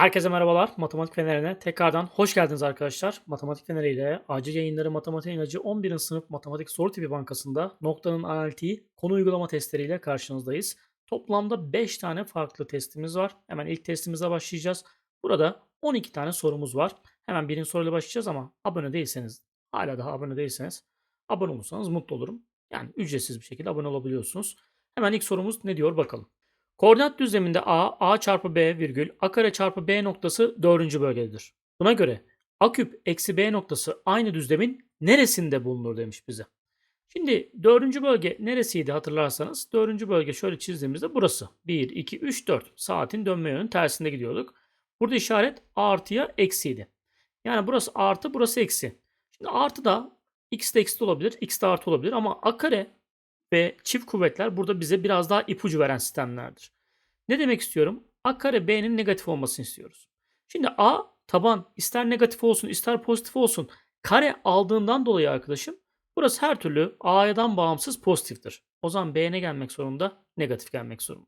Herkese merhabalar. Matematik Feneri'ne tekrardan hoş geldiniz arkadaşlar. Matematik Feneri ile acil yayınları Matematik İlacı 11. sınıf Matematik Soru Tipi Bankası'nda noktanın analitiği konu uygulama testleriyle karşınızdayız. Toplamda 5 tane farklı testimiz var. Hemen ilk testimize başlayacağız. Burada 12 tane sorumuz var. Hemen birinci soruyla başlayacağız ama abone değilseniz, hala daha abone değilseniz abone olursanız mutlu olurum. Yani ücretsiz bir şekilde abone olabiliyorsunuz. Hemen ilk sorumuz ne diyor bakalım. Koordinat düzleminde A, A çarpı B virgül A kare çarpı B noktası dördüncü bölgededir. Buna göre A küp eksi B noktası aynı düzlemin neresinde bulunur demiş bize. Şimdi dördüncü bölge neresiydi hatırlarsanız. Dördüncü bölge şöyle çizdiğimizde burası. 1, 2, 3, 4. Saatin dönme yönünün tersinde gidiyorduk. Burada işaret artıya eksiydi. Yani burası artı burası eksi. Şimdi artı da x de eksi de olabilir. x de artı olabilir ama a kare ve çift kuvvetler burada bize biraz daha ipucu veren sistemlerdir. Ne demek istiyorum? A kare B'nin negatif olmasını istiyoruz. Şimdi A taban ister negatif olsun ister pozitif olsun kare aldığından dolayı arkadaşım burası her türlü A'dan bağımsız pozitiftir. O zaman B ne gelmek zorunda? Negatif gelmek zorunda.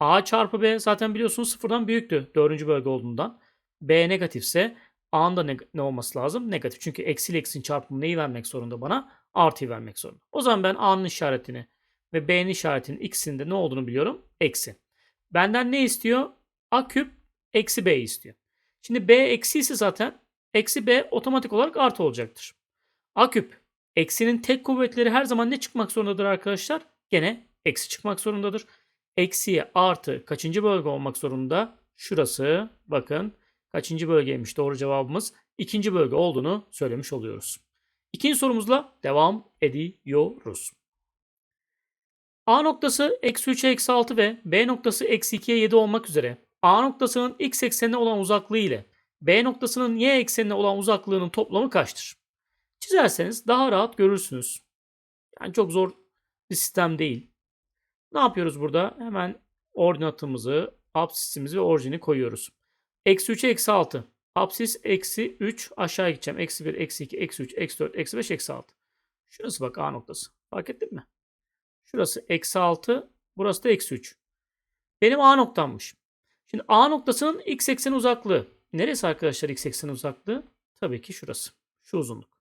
A çarpı B zaten biliyorsunuz sıfırdan büyüktü dördüncü bölge olduğundan. B negatifse A'nın da ne, ne olması lazım? Negatif. Çünkü eksi ile eksinin çarpımı neyi vermek zorunda bana? Artıyı vermek zorunda. O zaman ben A'nın işaretini ve B'nin işaretinin ikisinin de ne olduğunu biliyorum. Eksi. Benden ne istiyor? A küp eksi B istiyor. Şimdi B eksi ise zaten eksi B otomatik olarak artı olacaktır. A küp eksinin tek kuvvetleri her zaman ne çıkmak zorundadır arkadaşlar? Gene eksi çıkmak zorundadır. Eksiye artı kaçıncı bölge olmak zorunda? Şurası bakın kaçıncı bölgeymiş doğru cevabımız? ikinci bölge olduğunu söylemiş oluyoruz. İkinci sorumuzla devam ediyoruz. A noktası eksi 3'e eksi 6 ve B noktası eksi 2'ye 7 olmak üzere A noktasının x eksenine olan uzaklığı ile B noktasının y eksenine olan uzaklığının toplamı kaçtır? Çizerseniz daha rahat görürsünüz. Yani çok zor bir sistem değil. Ne yapıyoruz burada? Hemen ordinatımızı, absisimizi ve orijini koyuyoruz. Eksi 3'e eksi 6. Absis eksi 3 aşağı gideceğim. Eksi 1, eksi 2, eksi 3, eksi 4, eksi 5, eksi 6. Şurası bak A noktası. Fark ettin mi? Şurası eksi 6. Burası da eksi 3. Benim A noktammış. Şimdi A noktasının x ekseni uzaklığı. Neresi arkadaşlar x ekseni uzaklığı? Tabii ki şurası. Şu uzunluk.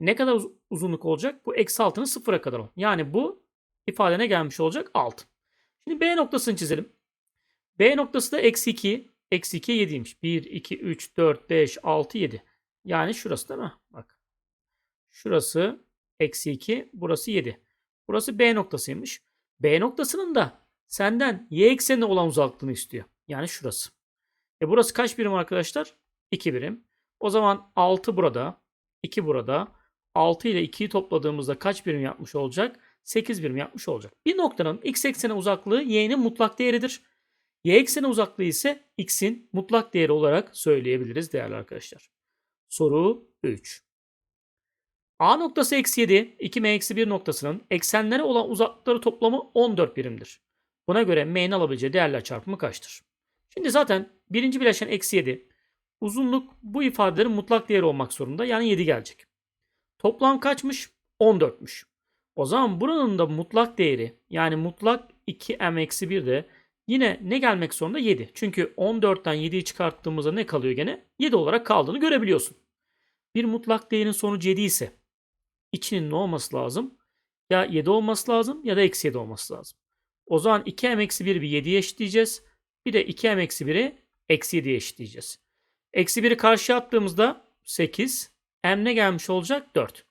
Ne kadar uz- uzunluk olacak? Bu eksi 6'nın sıfıra kadar olan. Yani bu ifade ne gelmiş olacak? 6. Şimdi B noktasını çizelim. B noktası da eksi 2. Eksi 2 7'ymiş. 1, 2, 3, 4, 5, 6, 7. Yani şurası değil mi? Bak. Şurası eksi 2. Burası 7. Burası B noktasıymış. B noktasının da senden y eksenine olan uzaklığını istiyor. Yani şurası. E burası kaç birim arkadaşlar? 2 birim. O zaman 6 burada. 2 burada. 6 ile 2'yi topladığımızda kaç birim yapmış olacak? 8 birim yapmış olacak. Bir noktanın x eksene uzaklığı y'nin mutlak değeridir. Y ekseni uzaklığı ise x'in mutlak değeri olarak söyleyebiliriz değerli arkadaşlar. Soru 3. A noktası eksi 7, 2m eksi 1 noktasının eksenlere olan uzaklıkları toplamı 14 birimdir. Buna göre m'nin alabileceği değerler çarpımı kaçtır? Şimdi zaten birinci bileşen eksi 7. Uzunluk bu ifadelerin mutlak değeri olmak zorunda. Yani 7 gelecek. Toplam kaçmış? 14'müş. O zaman buranın da mutlak değeri yani mutlak 2m eksi 1 de Yine ne gelmek zorunda? 7. Çünkü 14'ten 7'yi çıkarttığımızda ne kalıyor gene? 7 olarak kaldığını görebiliyorsun. Bir mutlak değerin sonucu 7 ise içinin ne olması lazım? Ya 7 olması lazım ya da eksi 7 olması lazım. O zaman 2m eksi 1'i bir 7'ye eşitleyeceğiz. Bir de 2m eksi 1'i eksi 7'ye eşitleyeceğiz. Eksi 1'i karşıya attığımızda 8. m ne gelmiş olacak? 4.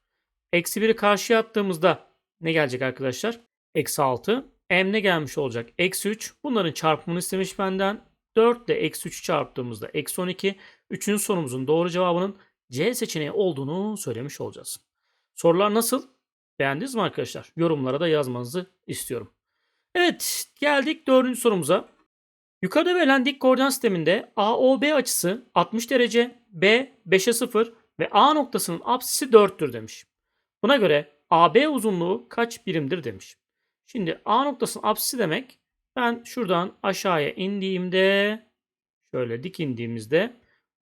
Eksi 1'i karşıya attığımızda ne gelecek arkadaşlar? Eksi 6 m ne gelmiş olacak? Eksi 3. Bunların çarpımını istemiş benden. 4 ile eksi 3 çarptığımızda eksi 12. Üçüncü sorumuzun doğru cevabının C seçeneği olduğunu söylemiş olacağız. Sorular nasıl? Beğendiniz mi arkadaşlar? Yorumlara da yazmanızı istiyorum. Evet geldik dördüncü sorumuza. Yukarıda verilen dik koordinat sisteminde AOB açısı 60 derece, B 5'e 0 ve A noktasının apsisi 4'tür demiş. Buna göre AB uzunluğu kaç birimdir demiş. Şimdi A noktasının apsisi demek ben şuradan aşağıya indiğimde şöyle dik indiğimizde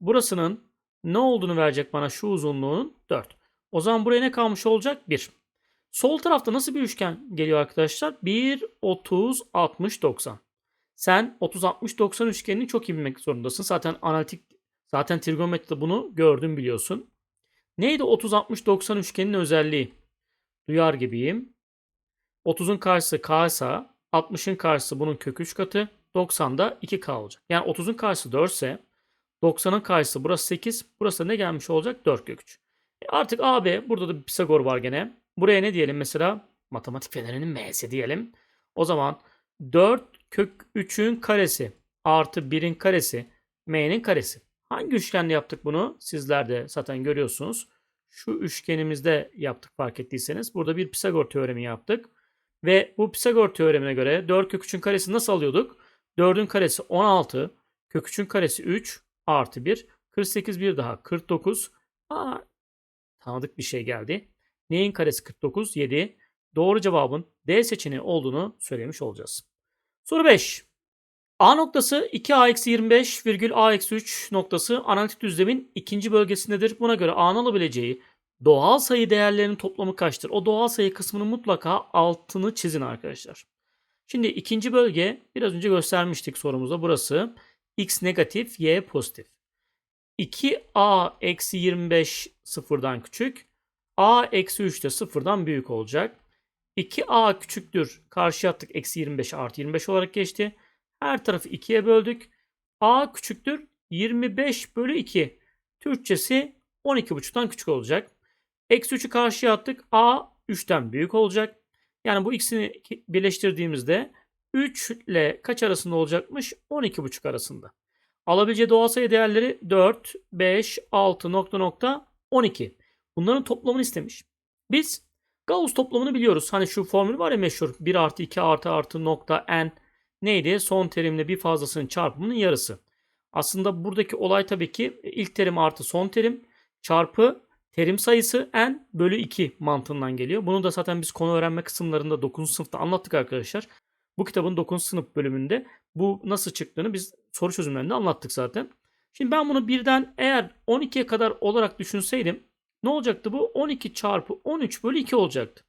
burasının ne olduğunu verecek bana şu uzunluğun 4. O zaman buraya ne kalmış olacak? 1. Sol tarafta nasıl bir üçgen geliyor arkadaşlar? 1, 30, 60, 90. Sen 30-60-90 üçgenini çok iyi bilmek zorundasın. Zaten analitik, zaten trigonometride bunu gördün biliyorsun. Neydi 30-60-90 üçgeninin özelliği? Duyar gibiyim. 30'un karşısı k ise 60'ın karşısı bunun kök 3 katı. 90'da 2k olacak. Yani 30'un karşısı 4 ise 90'ın karşısı burası 8. Burası da ne gelmiş olacak? 4 kök 3. E artık AB burada da Pisagor var gene. Buraya ne diyelim mesela? Matematik fenerinin M'si diyelim. O zaman 4 kök 3'ün karesi artı 1'in karesi M'nin karesi. Hangi üçgende yaptık bunu? Sizler de zaten görüyorsunuz. Şu üçgenimizde yaptık fark ettiyseniz. Burada bir Pisagor teoremi yaptık. Ve bu Pisagor teoremine göre 4 kök 3'ün karesi nasıl alıyorduk? 4'ün karesi 16, kök 3'ün karesi 3 artı 1. 48 bir daha 49. Aa, tanıdık bir şey geldi. Neyin karesi 49? 7. Doğru cevabın D seçeneği olduğunu söylemiş olacağız. Soru 5. A noktası 2A-25 virgül A-3 noktası analitik düzlemin ikinci bölgesindedir. Buna göre A'nın alabileceği doğal sayı değerlerinin toplamı kaçtır? O doğal sayı kısmının mutlaka altını çizin arkadaşlar. Şimdi ikinci bölge biraz önce göstermiştik sorumuzda burası. X negatif, Y pozitif. 2A eksi 25 sıfırdan küçük. A eksi 3 de sıfırdan büyük olacak. 2A küçüktür. Karşıya attık. Eksi 25 artı 25 olarak geçti. Her tarafı 2'ye böldük. A küçüktür. 25 bölü 2. Türkçesi 12,5'tan küçük olacak. Eksi 3'ü karşıya attık. A 3'ten büyük olacak. Yani bu ikisini birleştirdiğimizde 3 ile kaç arasında olacakmış? 12,5 arasında. Alabileceği doğal sayı değerleri 4, 5, 6 nokta nokta 12. Bunların toplamını istemiş. Biz Gauss toplamını biliyoruz. Hani şu formül var ya meşhur. 1 artı 2 artı artı nokta n neydi? Son terimle bir fazlasının çarpımının yarısı. Aslında buradaki olay tabii ki ilk terim artı son terim çarpı terim sayısı n bölü 2 mantığından geliyor. Bunu da zaten biz konu öğrenme kısımlarında 9. sınıfta anlattık arkadaşlar. Bu kitabın 9. sınıf bölümünde bu nasıl çıktığını biz soru çözümlerinde anlattık zaten. Şimdi ben bunu birden eğer 12'ye kadar olarak düşünseydim ne olacaktı bu? 12 çarpı 13 bölü 2 olacaktı.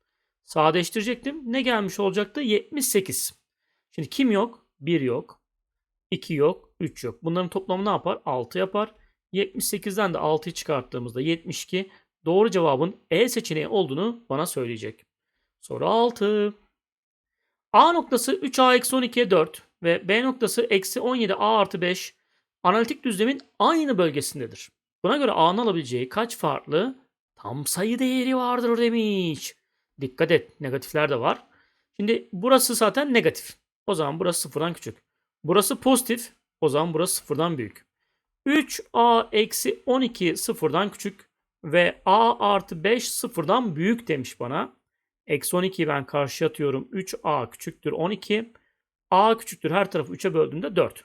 Sadeleştirecektim. Ne gelmiş olacaktı? 78. Şimdi kim yok? 1 yok. 2 yok. 3 yok. Bunların toplamı ne yapar? 6 yapar. 78'den de 6'yı çıkarttığımızda 72. Doğru cevabın E seçeneği olduğunu bana söyleyecek. Soru 6. A noktası 3A-12'ye 4 ve B noktası eksi 17A artı 5 analitik düzlemin aynı bölgesindedir. Buna göre A'nın alabileceği kaç farklı tam sayı değeri vardır demiş. Dikkat et negatifler de var. Şimdi burası zaten negatif. O zaman burası sıfırdan küçük. Burası pozitif. O zaman burası sıfırdan büyük. 3A eksi 12 sıfırdan küçük ve A artı 5 sıfırdan büyük demiş bana. Eksi 12'yi ben karşıya atıyorum. 3A küçüktür 12. A küçüktür her tarafı 3'e böldüğümde 4.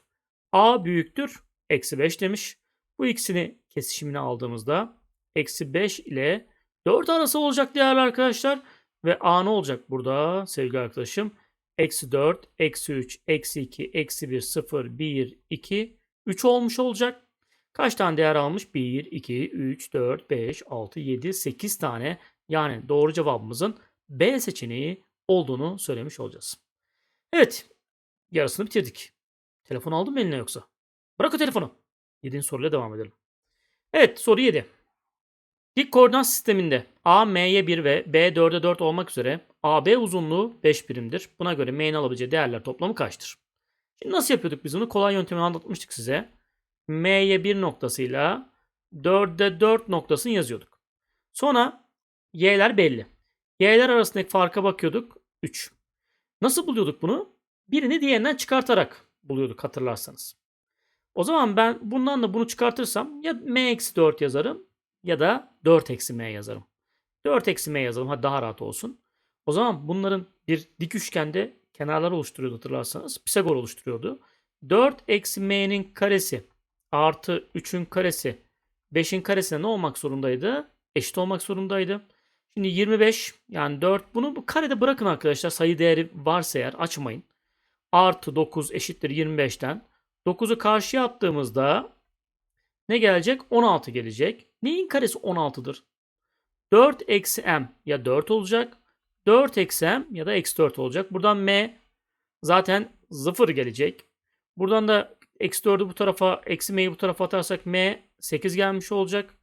A büyüktür. Eksi 5 demiş. Bu ikisini kesişimine aldığımızda eksi 5 ile 4 arası olacak değerli arkadaşlar. Ve A ne olacak burada sevgili arkadaşım? Eksi 4, eksi 3, eksi 2, eksi 1, 0, 1, 2, 3 olmuş olacak. Kaç tane değer almış? 1, 2, 3, 4, 5, 6, 7, 8 tane. Yani doğru cevabımızın B seçeneği olduğunu söylemiş olacağız. Evet. Yarısını bitirdik. Telefon aldın mı eline yoksa? Bırak o telefonu. 7. soruyla devam edelim. Evet soru 7. Dik koordinat sisteminde A, M'ye 1 ve B 4'e 4 olmak üzere AB uzunluğu 5 birimdir. Buna göre M'nin alabileceği değerler toplamı kaçtır? Şimdi nasıl yapıyorduk biz bunu? Kolay yöntemini anlatmıştık size. M'ye 1 noktasıyla 4'e 4 noktasını yazıyorduk. Sonra Y'ler belli. Y'ler arasındaki farka bakıyorduk. 3. Nasıl buluyorduk bunu? Birini diğerinden çıkartarak buluyorduk hatırlarsanız. O zaman ben bundan da bunu çıkartırsam ya m-4 yazarım ya da 4 eksi m yazarım. 4 eksi m yazalım hadi daha rahat olsun. O zaman bunların bir dik üçgende kenarları oluşturuyordu hatırlarsanız. Pisagor oluşturuyordu. 4 eksi m'nin karesi artı 3'ün karesi 5'in karesine ne olmak zorundaydı? Eşit olmak zorundaydı. Şimdi 25 yani 4 bunu bu karede bırakın arkadaşlar sayı değeri varsa eğer açmayın. Artı 9 eşittir 25'ten. 9'u karşıya attığımızda ne gelecek? 16 gelecek. Neyin karesi 16'dır? 4 eksi m ya 4 olacak. 4 eksi m ya da eksi 4 olacak. Buradan m zaten 0 gelecek. Buradan da eksi 4'ü bu tarafa, eksi m'yi bu tarafa atarsak m 8 gelmiş olacak.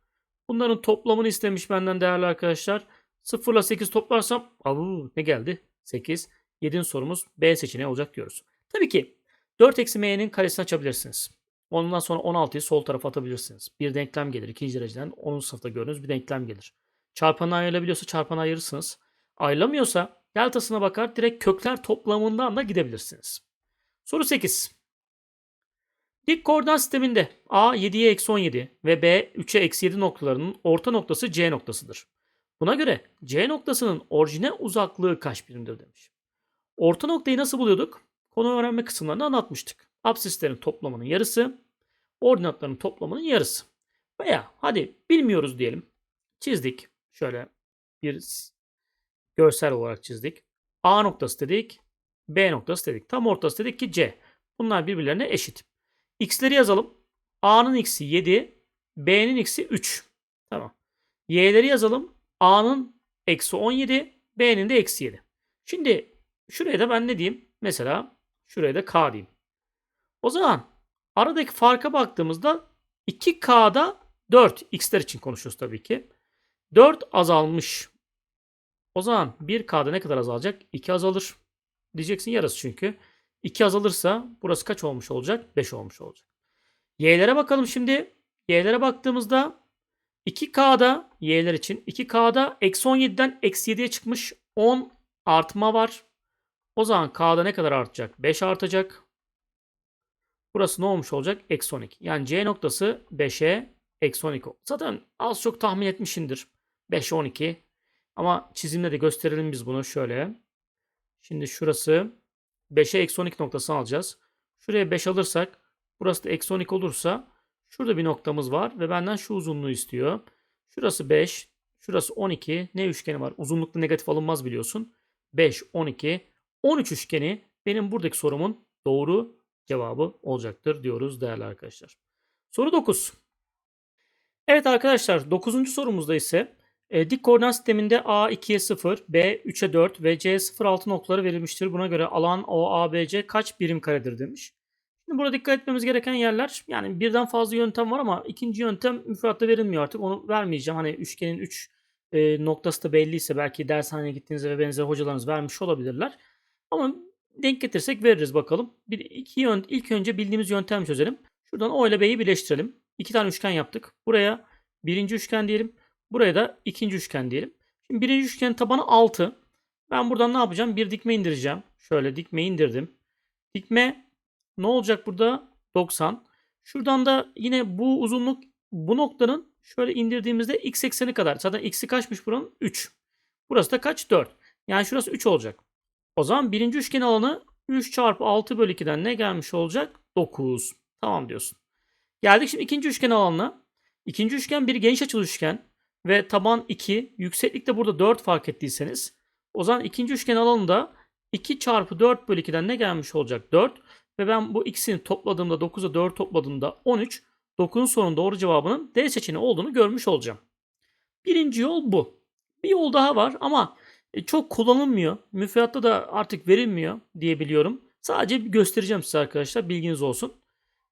Bunların toplamını istemiş benden değerli arkadaşlar. 0 ile 8 toplarsam avu, ne geldi? 8. 7. sorumuz B seçeneği olacak diyoruz. Tabii ki 4 eksi m'nin karesini açabilirsiniz. Ondan sonra 16'yı sol tarafa atabilirsiniz. Bir denklem gelir. ikinci dereceden 10. sınıfta gördüğünüz bir denklem gelir. Çarpanı ayrılabiliyorsa çarpanı ayırırsınız. Ayrılamıyorsa deltasına bakar direkt kökler toplamından da gidebilirsiniz. Soru 8. Dik koordinat sisteminde A 7'ye eksi 17 ve B 3'e eksi 7 noktalarının orta noktası C noktasıdır. Buna göre C noktasının orijine uzaklığı kaç birimdir demiş. Orta noktayı nasıl buluyorduk? Konu öğrenme kısımlarında anlatmıştık. Absislerin toplamının yarısı, ordinatların toplamının yarısı. Veya hadi bilmiyoruz diyelim. Çizdik. Şöyle bir görsel olarak çizdik. A noktası dedik. B noktası dedik. Tam ortası dedik ki C. Bunlar birbirlerine eşit. X'leri yazalım. A'nın x'i 7. B'nin x'i 3. Tamam. Y'leri yazalım. A'nın eksi 17. B'nin de eksi 7. Şimdi şuraya da ben ne diyeyim? Mesela şuraya da K diyeyim. O zaman aradaki farka baktığımızda 2K'da 4. X'ler için konuşuyoruz tabii ki. 4 azalmış. O zaman 1K'da ne kadar azalacak? 2 azalır. Diyeceksin yarısı çünkü. 2 azalırsa burası kaç olmuş olacak? 5 olmuş olacak. Y'lere bakalım şimdi. Y'lere baktığımızda 2K'da Y'ler için 2K'da eksi 17'den eksi 7'ye çıkmış 10 artma var. O zaman K'da ne kadar artacak? 5 artacak. Burası ne olmuş olacak? Eksi 12. Yani C noktası 5'e eksi 12 oldu. Zaten az çok tahmin etmişindir. 5'e 12. Ama çizimle de gösterelim biz bunu şöyle. Şimdi şurası 5'e eksi 12 noktasını alacağız. Şuraya 5 alırsak burası da eksi 12 olursa şurada bir noktamız var ve benden şu uzunluğu istiyor. Şurası 5, şurası 12. Ne üçgeni var? Uzunlukta negatif alınmaz biliyorsun. 5, 12, 13 üçgeni benim buradaki sorumun doğru cevabı olacaktır diyoruz değerli arkadaşlar. Soru 9. Evet arkadaşlar 9. sorumuzda ise e, dik koordinat sisteminde A 2'ye 0, B 3'e 4 ve C 0,6 noktaları verilmiştir. Buna göre alan OABC kaç birim karedir demiş. Şimdi burada dikkat etmemiz gereken yerler yani birden fazla yöntem var ama ikinci yöntem müfredatta verilmiyor artık. Onu vermeyeceğim. Hani üçgenin 3 üç, e, noktası da belliyse belki dershaneye gittiğinizde ve benzeri hocalarınız vermiş olabilirler. Ama denk getirsek veririz bakalım. Bir iki yön, ilk önce bildiğimiz yöntem çözelim. Şuradan O ile B'yi birleştirelim. İki tane üçgen yaptık. Buraya birinci üçgen diyelim. Buraya da ikinci üçgen diyelim. Şimdi birinci üçgenin tabanı 6. Ben buradan ne yapacağım? Bir dikme indireceğim. Şöyle dikme indirdim. Dikme ne olacak burada? 90. Şuradan da yine bu uzunluk bu noktanın şöyle indirdiğimizde x ekseni kadar. Zaten x'i kaçmış buranın? 3. Burası da kaç? 4. Yani şurası 3 olacak. O zaman birinci üçgen alanı 3 çarpı 6 bölü 2'den ne gelmiş olacak? 9. Tamam diyorsun. Geldik şimdi ikinci üçgen alanına. İkinci üçgen bir geniş açılı üçgen ve taban 2, yükseklik de burada 4 fark ettiyseniz o zaman ikinci üçgen alanında 2 çarpı 4 bölü 2'den ne gelmiş olacak? 4. Ve ben bu ikisini topladığımda 9'a 4 topladığımda 13. 9'un sonun doğru cevabının D seçeneği olduğunu görmüş olacağım. Birinci yol bu. Bir yol daha var ama e, çok kullanılmıyor. Müfredatta da artık verilmiyor diyebiliyorum. Sadece göstereceğim size arkadaşlar bilginiz olsun.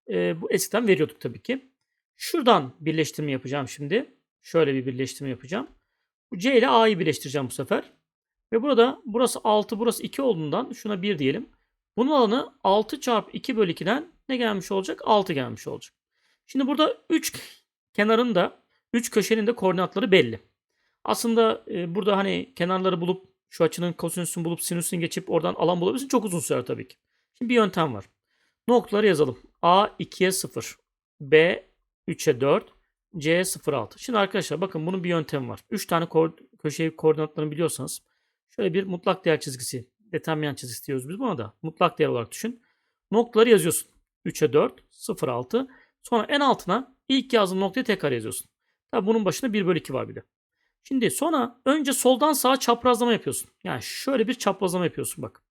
E, bu eskiden veriyorduk tabii ki. Şuradan birleştirme yapacağım şimdi. Şöyle bir birleştirme yapacağım. Bu C ile A'yı birleştireceğim bu sefer. Ve burada burası 6 burası 2 olduğundan şuna 1 diyelim. Bunun alanı 6 çarpı 2 bölü 2'den ne gelmiş olacak? 6 gelmiş olacak. Şimdi burada 3 kenarın da 3 köşenin de koordinatları belli. Aslında e, burada hani kenarları bulup şu açının kosinüsünü bulup sinüsünü geçip oradan alan bulabilirsin. Çok uzun sürer tabii ki. Şimdi bir yöntem var. Noktaları yazalım. A 2'ye 0. B 3'e 4. C 0,6. Şimdi arkadaşlar bakın bunun bir yöntemi var. 3 tane ko köşe koordinatlarını biliyorsanız şöyle bir mutlak değer çizgisi, determinant çizgisi diyoruz biz buna da. Mutlak değer olarak düşün. Noktaları yazıyorsun. 3'e 4, 0,6. Sonra en altına ilk yazdığın noktayı tekrar yazıyorsun. Tabi bunun başında 1 bölü 2 var bir de. Şimdi sonra önce soldan sağa çaprazlama yapıyorsun. Yani şöyle bir çaprazlama yapıyorsun bak.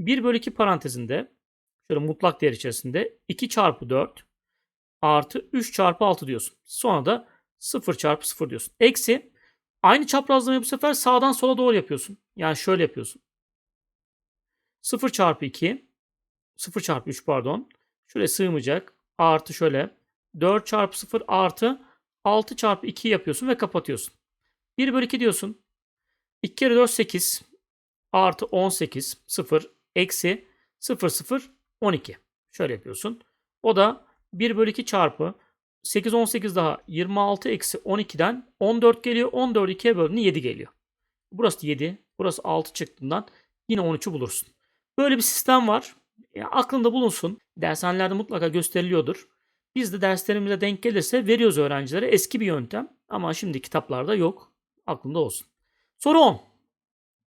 1 bölü 2 parantezinde şöyle mutlak değer içerisinde 2 çarpı 4 artı 3 çarpı 6 diyorsun. Sonra da 0 çarpı 0 diyorsun. Eksi aynı çaprazlamayı bu sefer sağdan sola doğru yapıyorsun. Yani şöyle yapıyorsun. 0 çarpı 2 0 çarpı 3 pardon. Şuraya sığmayacak. Artı şöyle. 4 çarpı 0 artı 6 çarpı 2 yapıyorsun ve kapatıyorsun. 1 bölü 2 diyorsun. 2 kere 4 8 artı 18 0 eksi 0 0 12. Şöyle yapıyorsun. O da 1 bölü 2 çarpı 8 18 daha 26 eksi 12'den 14 geliyor. 14 2'ye böldüğünde 7 geliyor. Burası 7. Burası 6 çıktığından yine 13'ü bulursun. Böyle bir sistem var. Ya aklında bulunsun. Dershanelerde mutlaka gösteriliyordur. Biz de derslerimize denk gelirse veriyoruz öğrencilere. Eski bir yöntem ama şimdi kitaplarda yok. Aklında olsun. Soru 10.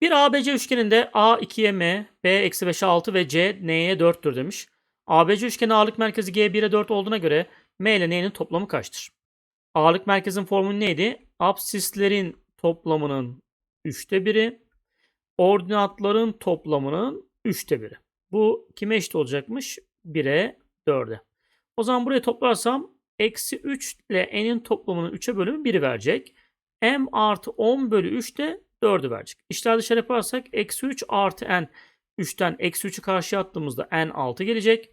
Bir ABC üçgeninde A 2'ye M, B eksi 5'e 6 ve C N'ye 4'tür demiş. ABC üçgeni ağırlık merkezi G 1'e 4 olduğuna göre M ile N'nin toplamı kaçtır? Ağırlık merkezin formülü neydi? Absislerin toplamının 3'te 1'i, ordinatların toplamının 3'te 1'i. Bu kime eşit olacakmış? 1'e 4'e. O zaman buraya toplarsam eksi 3 ile n'in toplamının 3'e bölümü 1'i verecek. m artı 10 bölü 3 de 4'ü verecek. İşler dışarı yaparsak eksi 3 artı n 3'ten eksi 3'ü karşıya attığımızda n 6 gelecek.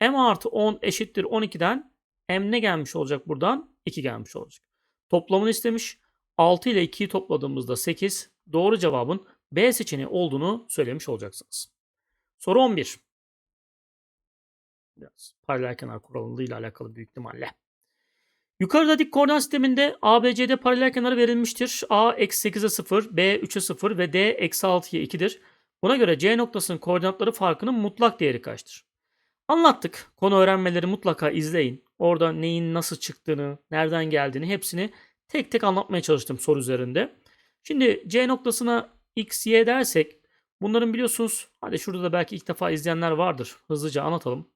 m artı 10 eşittir 12'den m ne gelmiş olacak buradan? 2 gelmiş olacak. Toplamını istemiş. 6 ile 2'yi topladığımızda 8. Doğru cevabın B seçeneği olduğunu söylemiş olacaksınız. Soru 11. Biraz paralel kenar kuralıyla alakalı büyük ihtimalle. Yukarıda dik koordinat sisteminde ABCD paralel kenarı verilmiştir. A eksi 8'e 0, B 3'e 0 ve D eksi 6'ya 2'dir. Buna göre C noktasının koordinatları farkının mutlak değeri kaçtır? Anlattık. Konu öğrenmeleri mutlaka izleyin. Orada neyin nasıl çıktığını, nereden geldiğini hepsini tek tek anlatmaya çalıştım soru üzerinde. Şimdi C noktasına x, y dersek bunların biliyorsunuz hadi şurada da belki ilk defa izleyenler vardır. Hızlıca anlatalım.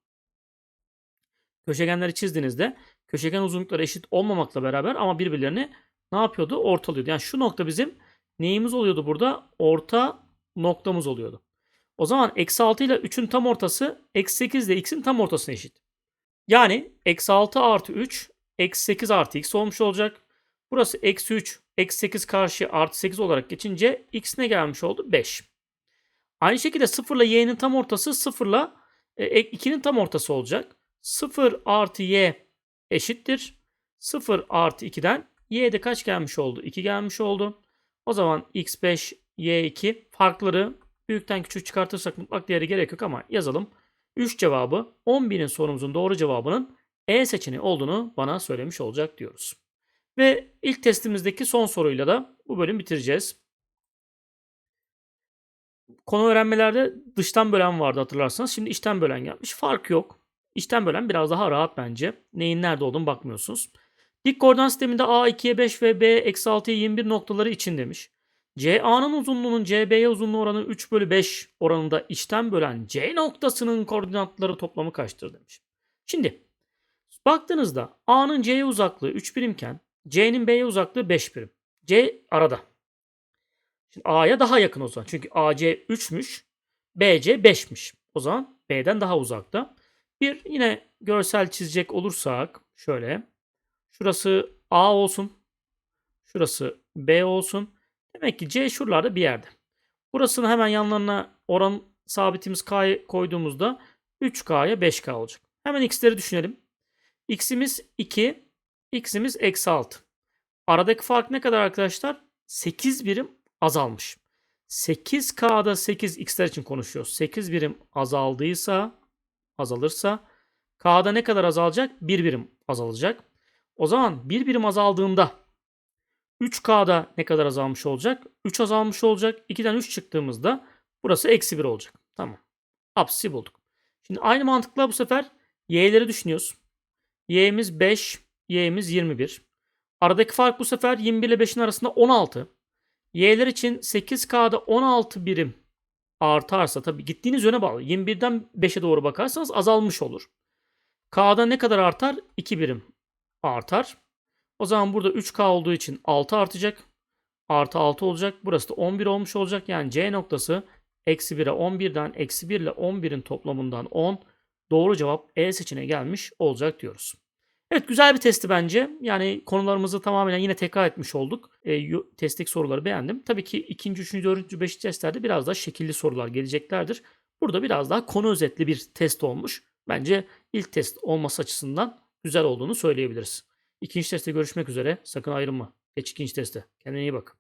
Köşegenleri çizdiğinizde köşegen uzunlukları eşit olmamakla beraber ama birbirlerini ne yapıyordu? Ortalıyordu. Yani şu nokta bizim neyimiz oluyordu burada? Orta noktamız oluyordu. O zaman eksi 6 ile 3'ün tam ortası eksi 8 ile x'in tam ortasına eşit. Yani eksi 6 artı 3 eksi 8 artı x olmuş olacak. Burası eksi 3 eksi 8 karşı artı 8 olarak geçince x ne gelmiş oldu? 5. Aynı şekilde 0 ile y'nin tam ortası 0 ile 2'nin tam ortası olacak. 0 artı y eşittir. 0 artı 2'den y'de kaç gelmiş oldu? 2 gelmiş oldu. O zaman x5, y2 farkları büyükten küçük çıkartırsak mutlak değeri gerek yok ama yazalım. 3 cevabı 11'in sorumuzun doğru cevabının E seçeneği olduğunu bana söylemiş olacak diyoruz. Ve ilk testimizdeki son soruyla da bu bölüm bitireceğiz. Konu öğrenmelerde dıştan bölen vardı hatırlarsanız. Şimdi içten bölen gelmiş. Fark yok. İçten bölen biraz daha rahat bence. Neyin nerede olduğunu bakmıyorsunuz. Dik koordinat sisteminde A 2'ye 5 ve B eksi 6'ya 21 noktaları için demiş. CA'nın uzunluğunun CB'ye uzunluğu oranı 3 bölü 5 oranında içten bölen C noktasının koordinatları toplamı kaçtır demiş. Şimdi baktığınızda A'nın C'ye uzaklığı 3 birimken C'nin B'ye uzaklığı 5 birim. C arada. Şimdi A'ya daha yakın o zaman. Çünkü AC 3'müş. BC 5'miş. O zaman B'den daha uzakta. Bir yine görsel çizecek olursak şöyle. Şurası A olsun. Şurası B olsun. Demek ki C şuralarda bir yerde. Burasını hemen yanlarına oran sabitimiz K'yı koyduğumuzda 3K'ya 5K olacak. Hemen x'leri düşünelim. X'imiz 2, x'imiz eksi 6. Aradaki fark ne kadar arkadaşlar? 8 birim azalmış. 8K'da 8 x'ler için konuşuyoruz. 8 birim azaldıysa, azalırsa K'da ne kadar azalacak? 1 birim azalacak. O zaman 1 birim azaldığında 3K'da ne kadar azalmış olacak? 3 azalmış olacak. 2'den 3 çıktığımızda burası eksi 1 olacak. Tamam. Apsisi bulduk. Şimdi aynı mantıkla bu sefer y'leri düşünüyoruz. y'miz 5, y'miz 21. Aradaki fark bu sefer 21 ile 5'in arasında 16. y'ler için 8K'da 16 birim artarsa tabi gittiğiniz yöne bağlı. 21'den 5'e doğru bakarsanız azalmış olur. K'da ne kadar artar? 2 birim artar. O zaman burada 3K olduğu için 6 artacak. Artı 6 olacak. Burası da 11 olmuş olacak. Yani C noktası eksi 1'e 11'den eksi 1 ile 11'in toplamından 10. Doğru cevap E seçeneği gelmiş olacak diyoruz. Evet güzel bir testi bence. Yani konularımızı tamamen yine tekrar etmiş olduk. E, testteki soruları beğendim. Tabii ki ikinci, üçüncü, dördüncü, beşinci testlerde biraz daha şekilli sorular geleceklerdir. Burada biraz daha konu özetli bir test olmuş. Bence ilk test olması açısından güzel olduğunu söyleyebiliriz. İkinci testte görüşmek üzere. Sakın ayrılma. Geç ikinci teste. Kendine iyi bak.